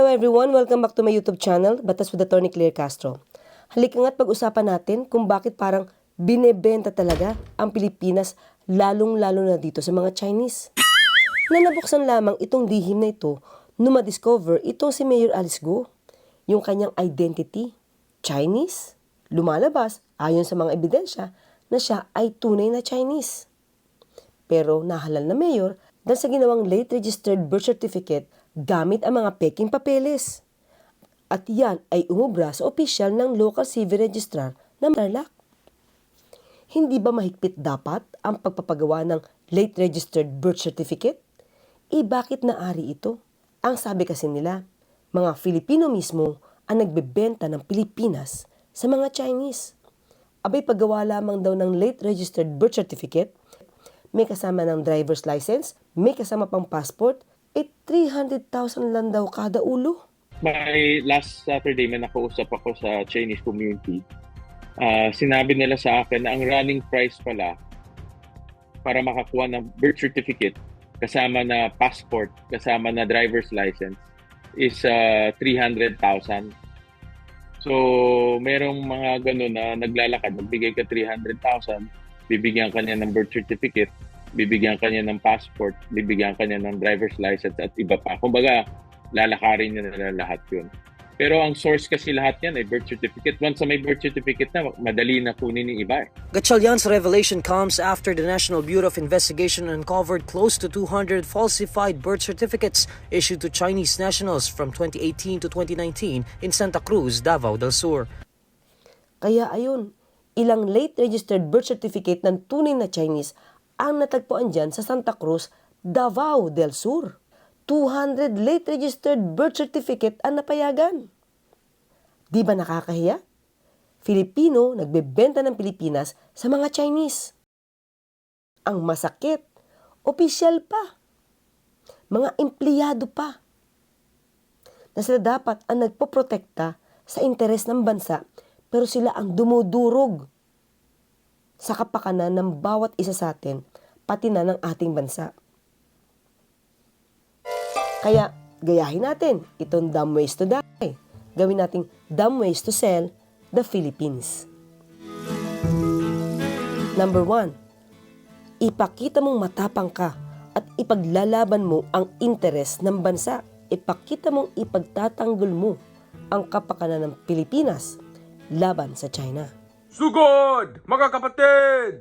Hello everyone! Welcome back to my YouTube channel, Batas with Attorney Claire Castro. Halika nga't pag-usapan natin kung bakit parang binebenta talaga ang Pilipinas lalong-lalo na dito sa mga Chinese. Na nabuksan lamang itong lihim na ito nung ma-discover itong si Mayor Alice Go, yung kanyang identity, Chinese, lumalabas ayon sa mga ebidensya na siya ay tunay na Chinese. Pero nahalal na mayor dahil sa ginawang late registered birth certificate gamit ang mga peking papeles. At yan ay umubra sa opisyal ng local civil registrar ng Tarlac. Hindi ba mahigpit dapat ang pagpapagawa ng late registered birth certificate? Eh bakit naari ito? Ang sabi kasi nila, mga Filipino mismo ang nagbebenta ng Pilipinas sa mga Chinese. Abay paggawa lamang daw ng late registered birth certificate, may kasama ng driver's license, may kasama pang passport, eh 300,000 lang daw kada ulo. By last Saturday, may nakausap ako sa Chinese community. Ah, sinabi nila sa akin na ang running price pala para makakuha ng birth certificate kasama na passport, kasama na driver's license is ah, 300,000. So, merong mga ganun na naglalakad, magbigay ka 300,000, bibigyan ka niya ng birth certificate, bibigyan ka niya ng passport, bibigyan ka niya ng driver's license at iba pa. Kumbaga, lalakarin niya na lahat yun. Pero ang source kasi lahat yan ay birth certificate. Once may birth certificate na, madali na kunin ng iba. eh. Gatchalian's revelation comes after the National Bureau of Investigation uncovered close to 200 falsified birth certificates issued to Chinese nationals from 2018 to 2019 in Santa Cruz, Davao del Sur. Kaya ayun, ilang late registered birth certificate ng tunay na Chinese ang natagpuan dyan sa Santa Cruz, Davao del Sur. 200 late registered birth certificate ang napayagan. Di ba nakakahiya? Filipino nagbebenta ng Pilipinas sa mga Chinese. Ang masakit, opisyal pa. Mga empleyado pa. Na sila dapat ang nagpoprotekta sa interes ng bansa pero sila ang dumudurog sa kapakanan ng bawat isa sa atin, pati na ng ating bansa. Kaya, gayahin natin itong dumb ways to die. Gawin nating dumb ways to sell the Philippines. Number one, ipakita mong matapang ka at ipaglalaban mo ang interes ng bansa. Ipakita mong ipagtatanggol mo ang kapakanan ng Pilipinas laban sa China. Sugod, mga kapatid!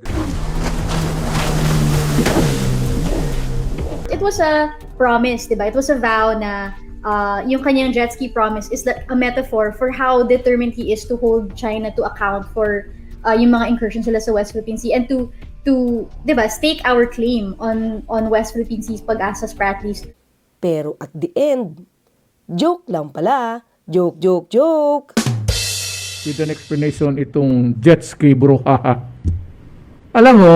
It was a promise, di ba? It was a vow na uh, yung kanyang jet ski promise is that a metaphor for how determined he is to hold China to account for uh, yung mga incursions sila sa West Philippine Sea and to to 'di ba stake our claim on on West Philippine Sea's pag-asa Spratlys. Pero at the end, joke lang pala. Joke, joke, joke. with an explanation itong jet ski bro. haha. Alam mo,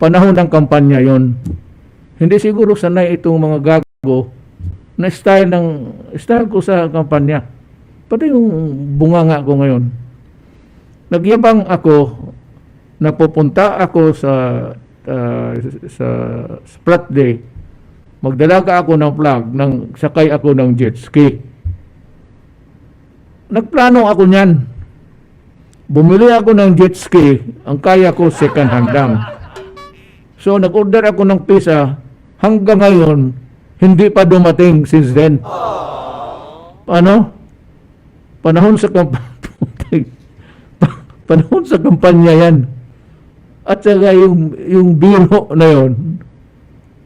panahon ng kampanya yon. Hindi siguro sanay itong mga gago na style ng style ko sa kampanya. Pati yung bunganga ko ngayon. Nagyabang ako na pupunta ako sa ah, sa Sprat Day. Magdalaga ako ng flag nang sakay ako ng jet ski. Nagplano ako niyan. Bumili ako ng jet ski, ang kaya ko second hand lang. So nag-order ako ng pizza, hanggang ngayon, hindi pa dumating since then. Ano? Panahon sa kampanya. panahon sa kampanya yan. At saka yung, yung biro na yon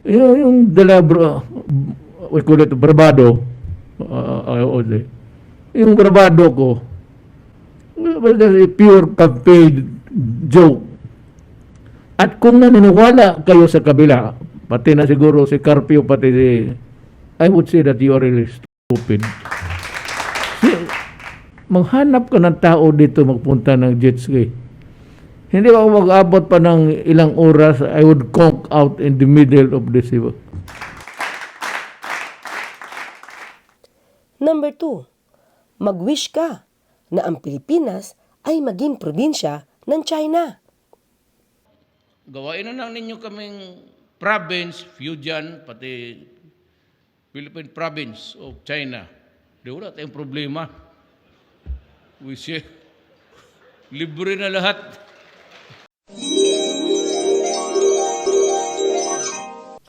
yung, yung dala, bro, we call it, bravado, uh, uh, yung bravado ko, pure campaign joke. At kung naniniwala kayo sa kabila, pati na siguro si Carpio, pati si, I would say that you are really stupid. Si- Maghanap ka ng tao dito magpunta ng jet ski. Hindi ako mag-abot pa ng ilang oras, I would conk out in the middle of the Cebu. Number two, mag-wish ka na ang Pilipinas ay maging probinsya ng China. gawain na lang ninyo kaming province, Fujian, pati Philippine province of China. Di wala tayong problema. We say, libre na lahat.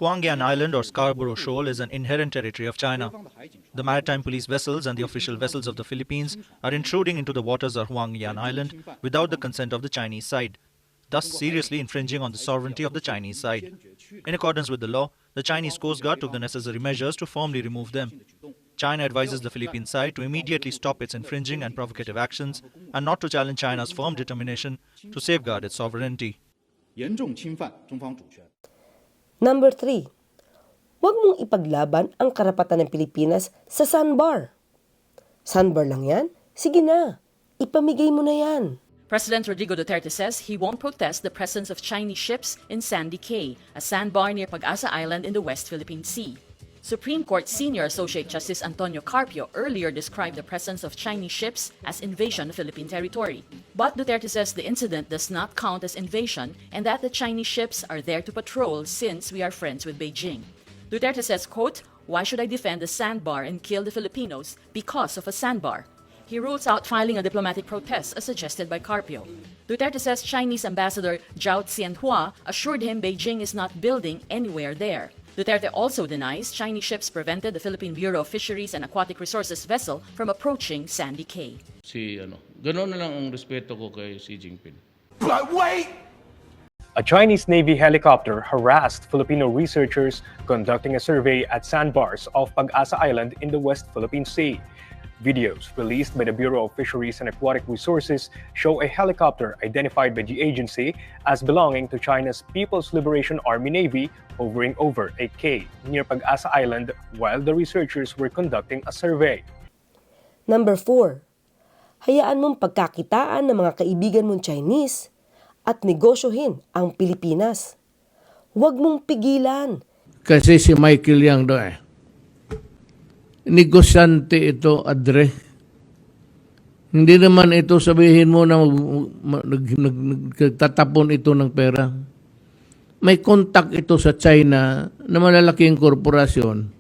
Huangyan Island or Scarborough Shoal is an inherent territory of China. The maritime police vessels and the official vessels of the Philippines are intruding into the waters of Huangyan Island without the consent of the Chinese side, thus seriously infringing on the sovereignty of the Chinese side. In accordance with the law, the Chinese Coast Guard took the necessary measures to firmly remove them. China advises the Philippine side to immediately stop its infringing and provocative actions and not to challenge China's firm determination to safeguard its sovereignty. Number 3. Huwag mong ipaglaban ang karapatan ng Pilipinas sa sandbar. Sandbar lang yan? Sige na, ipamigay mo na yan. President Rodrigo Duterte says he won't protest the presence of Chinese ships in Sandy Cay, a sandbar near Pag-asa Island in the West Philippine Sea. Supreme Court Senior Associate Justice Antonio Carpio earlier described the presence of Chinese ships as invasion of Philippine territory. But Duterte says the incident does not count as invasion and that the Chinese ships are there to patrol since we are friends with Beijing. Duterte says, quote, Why should I defend a sandbar and kill the Filipinos because of a sandbar? He rules out filing a diplomatic protest as suggested by Carpio. Duterte says Chinese Ambassador Zhao Xianhua assured him Beijing is not building anywhere there. Duterte also denies Chinese ships prevented the Philippine Bureau of Fisheries and Aquatic Resources vessel from approaching Sandy Cay. Si ano, gano'n na lang ang respeto ko kay Xi Jinping. But wait! A Chinese Navy helicopter harassed Filipino researchers conducting a survey at sandbars off Pag-asa Island in the West Philippine Sea. Videos released by the Bureau of Fisheries and Aquatic Resources show a helicopter identified by the agency as belonging to China's People's Liberation Army Navy hovering over a cay near Pag-asa Island while the researchers were conducting a survey. Number 4. Hayaan mong pagkakitaan ng mga kaibigan mong Chinese at negosyohin ang Pilipinas. Huwag mong pigilan. Kasi si Michael Yang do eh. Negosyante ito, Adre. Hindi naman ito sabihin mo na nagtatapon ito ng pera. May contact ito sa China na malalaking korporasyon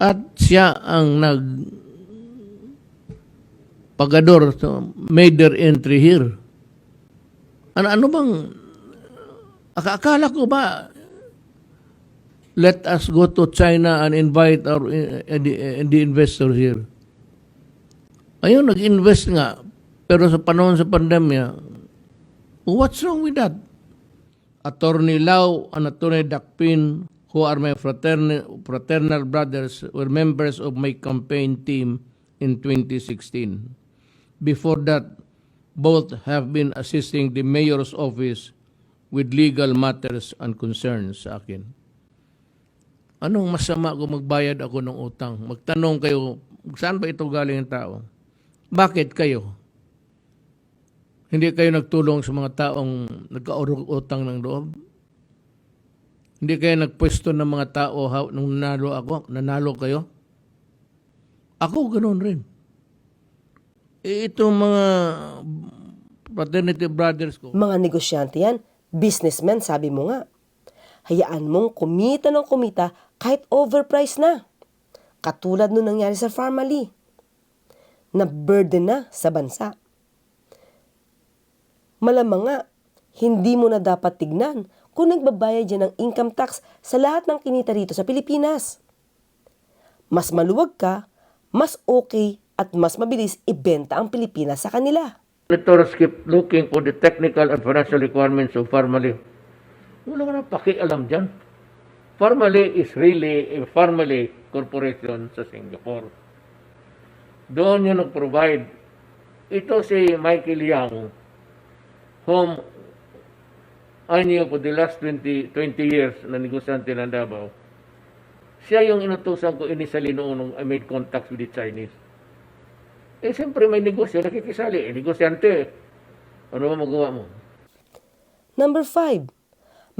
at siya ang nag pagador so, made entry here. Ano, ano bang aka- akala ko ba let us go to China and invite our uh, the, uh, the investors here. Ayun, nag-invest nga. Pero sa panahon sa pandemya, what's wrong with that? Attorney Lau and Attorney Dakpin, who are my fraternal, fraternal brothers, were members of my campaign team in 2016. Before that, both have been assisting the mayor's office with legal matters and concerns sa akin. Anong masama kung magbayad ako ng utang? Magtanong kayo, saan ba ito galing ang tao? Bakit kayo? Hindi kayo nagtulong sa mga taong nagkautang ng loob? Hindi kayo nagpwesto ng mga tao nung nanalo ako? Nanalo kayo? Ako ganoon rin. Eh, itong mga fraternity brothers ko, Mga negosyante yan, businessmen sabi mo nga. Hayaan mong kumita ng kumita kahit overpriced na. Katulad nung nangyari sa Farmally. Na burden na sa bansa. Malamang nga, hindi mo na dapat tignan kung nagbabayad yan ng income tax sa lahat ng kinita rito sa Pilipinas. Mas maluwag ka, mas okay at mas mabilis ibenta ang Pilipinas sa kanila. Auditors keep looking for the technical and financial requirements of Farmally. Wala ka na pakialam dyan. Farmally is really a Farmally corporation sa Singapore. Doon yun nag-provide. Ito si Michael Yang, whom I knew for the last 20, 20 years na negosyante ng Davao. Siya yung inutusan ko initially noon nung I made contacts with the Chinese. Eh, siyempre may negosyo, nakikisali. Eh, negosyante. Ano ba magawa mo? Number 5.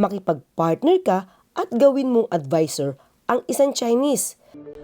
Makipag-partner ka at gawin mong advisor ang isang Chinese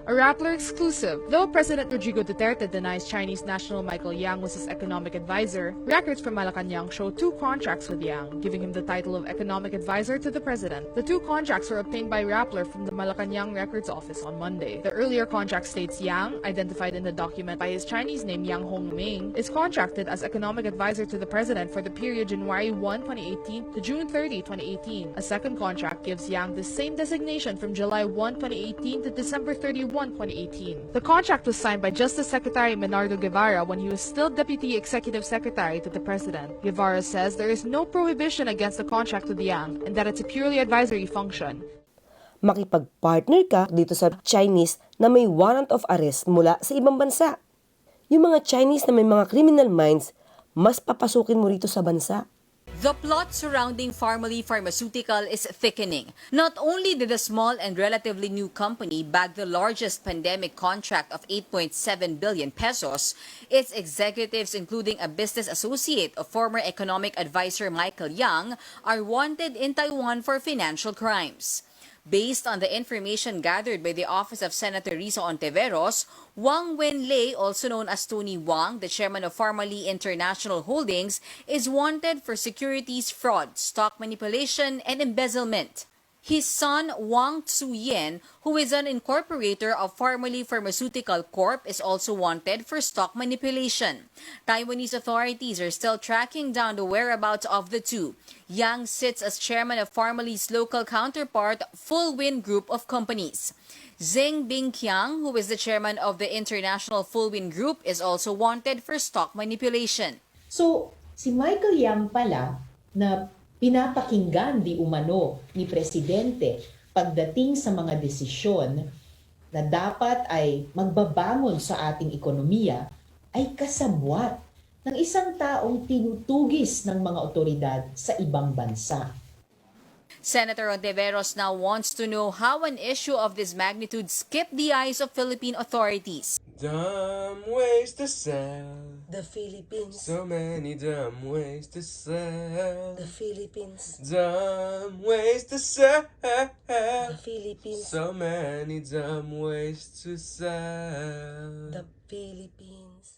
A Rappler exclusive. Though President Rodrigo Duterte denies Chinese national Michael Yang was his economic advisor, records from Malacanang show two contracts with Yang, giving him the title of economic advisor to the president. The two contracts were obtained by Rappler from the Malacanang Records Office on Monday. The earlier contract states Yang, identified in the document by his Chinese name Yang Hongming, is contracted as economic advisor to the president for the period January 1, 2018 to June 30, 2018. A second contract gives Yang the same designation from July 1, 2018 to December 31, 2018. The contract was signed by Justice Secretary Menardo Guevara when he was still Deputy Executive Secretary to the President. Guevara says there is no prohibition against the contract with Yang and that it's a purely advisory function. Makipag-partner ka dito sa Chinese na may warrant of arrest mula sa ibang bansa. Yung mga Chinese na may mga criminal minds, mas papasukin mo rito sa bansa. The plot surrounding Pharmaly Pharmaceutical is thickening. Not only did the small and relatively new company bag the largest pandemic contract of 8.7 billion pesos, its executives, including a business associate of former economic advisor Michael Yang, are wanted in Taiwan for financial crimes. Based on the information gathered by the Office of Senator Risa Ontiveros, Wang Wenlei, also known as Tony Wang, the chairman of Pharmaly International Holdings, is wanted for securities fraud, stock manipulation, and embezzlement. His son, Wang Tzu-yen, who is an incorporator of Pharmaly Pharmaceutical Corp., is also wanted for stock manipulation. Taiwanese authorities are still tracking down the whereabouts of the two. Yang sits as chairman of Pharmaly's local counterpart, Full Wind Group of Companies. Zeng Bingqiang, who is the chairman of the International Full Wind Group, is also wanted for stock manipulation. So, si Michael Yang pala na pinapakinggan di umano ni Presidente pagdating sa mga desisyon na dapat ay magbabangon sa ating ekonomiya ay kasabwat ng isang taong tinutugis ng mga otoridad sa ibang bansa. Senator Ontiveros now wants to know how an issue of this magnitude skipped the eyes of Philippine authorities. Dumb ways to sell. The Philippines, So many dumb ways to sell. the Philippines, Dumb ways to sell. the Philippines, So many dumb ways to sell. the Philippines.